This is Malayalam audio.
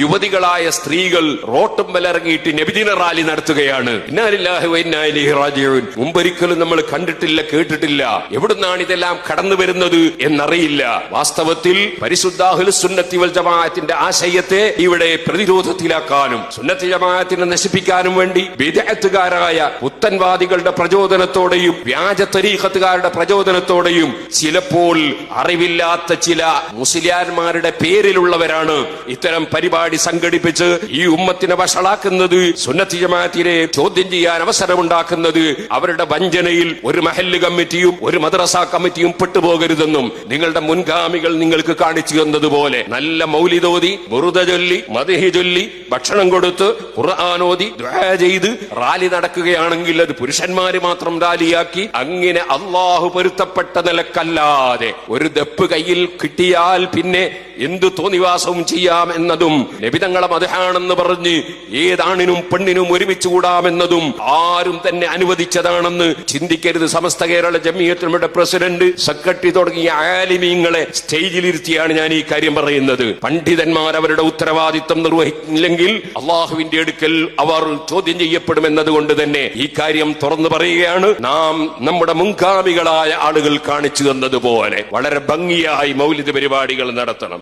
യുവതികളായ സ്ത്രീകൾ റോട്ടും വിലറങ്ങിയിട്ട് നബിദിന റാലി നടത്തുകയാണ്. മുമ്പൊരിക്കലും നമ്മൾ കണ്ടിട്ടില്ല കേട്ടിട്ടില്ല. എവിടുന്നാണ് ഇതെല്ലാം കടന്നു വരുന്നത് എന്നറിയില്ല. വാസ്തവത്തിൽ പരിശുദ്ധാഹുൽ സുന്നത്തി വൽ ജമാഅത്തിന്റെ ആശയത്തെ ഇവിടെ പ്രതിരോധത്തിലാക്കാനും സുന്നത്തി ജമാഅത്തിനെ നശിപ്പിക്കാനും വേണ്ടി വിദഗ്ധകാരായ പുത്തൻവാദികളുടെ പ്രചോദനത്തോടെയും വ്യാജ തരീഖത്തുകാരുടെ പ്രചോദനത്തോടെയും ചിലപ്പോൾ അറിവില്ലാത്ത ചില മുസ്ലിയാന്മാരുടെ പേരിലുള്ളവരാണ് ഇത്തരം പരിപാടി സംഘടിപ്പിച്ച് ഈ ഉമ്മത്തിനെ വഷളാക്കുന്നത് സുന്നത്തി ജമാഅത്തിനെ ചോദ്യം ചെയ്യാൻ അവസരമുണ്ടാക്കുന്നത് അവരുടെ വഞ്ചനയിൽ ഒരു മഹല്ല് കമ്മിറ്റിയും ഒരു മദ്രസ കമ്മിറ്റിയും പെട്ടുപോകരുതെന്നും നിങ്ങളുടെ മുൻഗാമികൾ നിങ്ങൾക്ക് കാണിച്ചു തന്നതുപോലെ നല്ല മൗലിതോതി വെറുതെ ചൊല്ലി മതിഹി ചൊല്ലി ഭക്ഷണം കൊടുത്ത് ഖുർആാനോതി ചെയ്ത് റാലി നടക്കുകയാണെങ്കിൽ അത് പുരുഷന്മാര് മാത്രം റാലിയാക്കി അങ്ങനെ അള്ളാഹു പൊരുത്തപ്പെട്ട നിലക്കല്ലാതെ ഒരു ദപ്പ് കയ്യിൽ കിട്ടിയാൽ പിന്നെ എന്തു തോന്നിവാസവും ചെയ്യാം എന്നതും നബിതങ്ങളെ മതഹാണെന്ന് പറഞ്ഞ് ഏതാണിനും പെണ്ണിനും ഒരുമിച്ച് കൂടാമെന്നതും ആരും തന്നെ അനുവദിച്ചതാണെന്ന് ചിന്തിക്കരുത്. സമസ്ത കേരള ജമിയത്തിനുടെ പ്രസിഡന്റ് സെക്രട്ടറി തുടങ്ങിയ ആലിമീങ്ങളെ സ്റ്റേജിലിരുത്തിയാണ് ഞാൻ ഈ കാര്യം പറയുന്നത്. പണ്ഡിതന്മാർ അവരുടെ ഉത്തരവാദിത്തം നിർവഹിക്കില്ലെങ്കിൽ അള്ളാഹുവിന്റെ അടുക്കൽ അവർ ചോദ്യം ചെയ്യപ്പെടുമെന്നതുകൊണ്ട് തന്നെ ഈ കാര്യം തുറന്നു പറയുകയാണ്. നാം നമ്മുടെ മുൻഗാമികളായ ആളുകൾ കാണിച്ചു തന്നതുപോലെ വളരെ ഭംഗിയായി മൗലിക പരിപാടികൾ നടത്തണം.